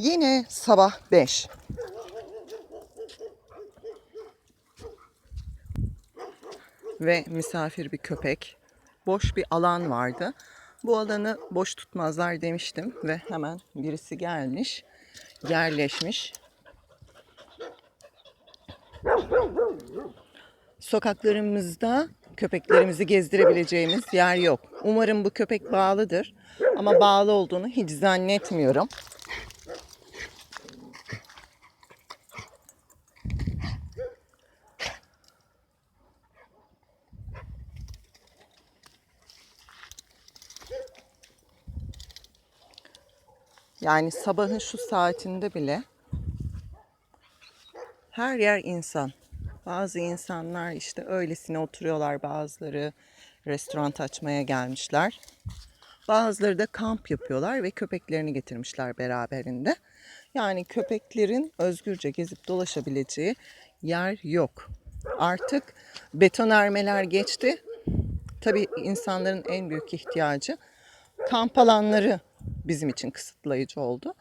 Yine sabah 5. Ve misafir bir köpek. Boş bir alan vardı. Bu alanı boş tutmazlar demiştim ve hemen birisi gelmiş, yerleşmiş. Sokaklarımızda köpeklerimizi gezdirebileceğimiz yer yok. Umarım bu köpek bağlıdır ama bağlı olduğunu hiç zannetmiyorum. Yani sabahın şu saatinde bile her yer insan. Bazı insanlar işte öylesine oturuyorlar, bazıları restoran açmaya gelmişler. Bazıları da kamp yapıyorlar ve köpeklerini getirmişler beraberinde. Yani köpeklerin özgürce gezip dolaşabileceği yer yok. Artık betonarmeler geçti. Tabii insanların en büyük ihtiyacı kamp alanları bizim için kısıtlayıcı oldu.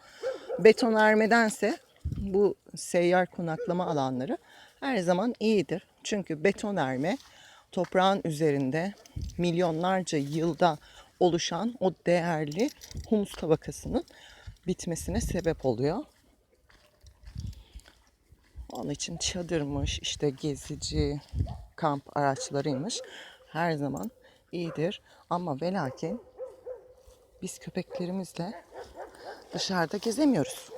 Betonarmedense bu seyyar konaklama alanları her zaman iyidir. Çünkü betonarme toprağın üzerinde milyonlarca yılda oluşan o değerli humus tabakasının bitmesine sebep oluyor. Onun için çadırmış, işte gezici, kamp araçlarıymış her zaman iyidir. Ama ve lakin biz köpeklerimizle dışarıda gezemiyoruz.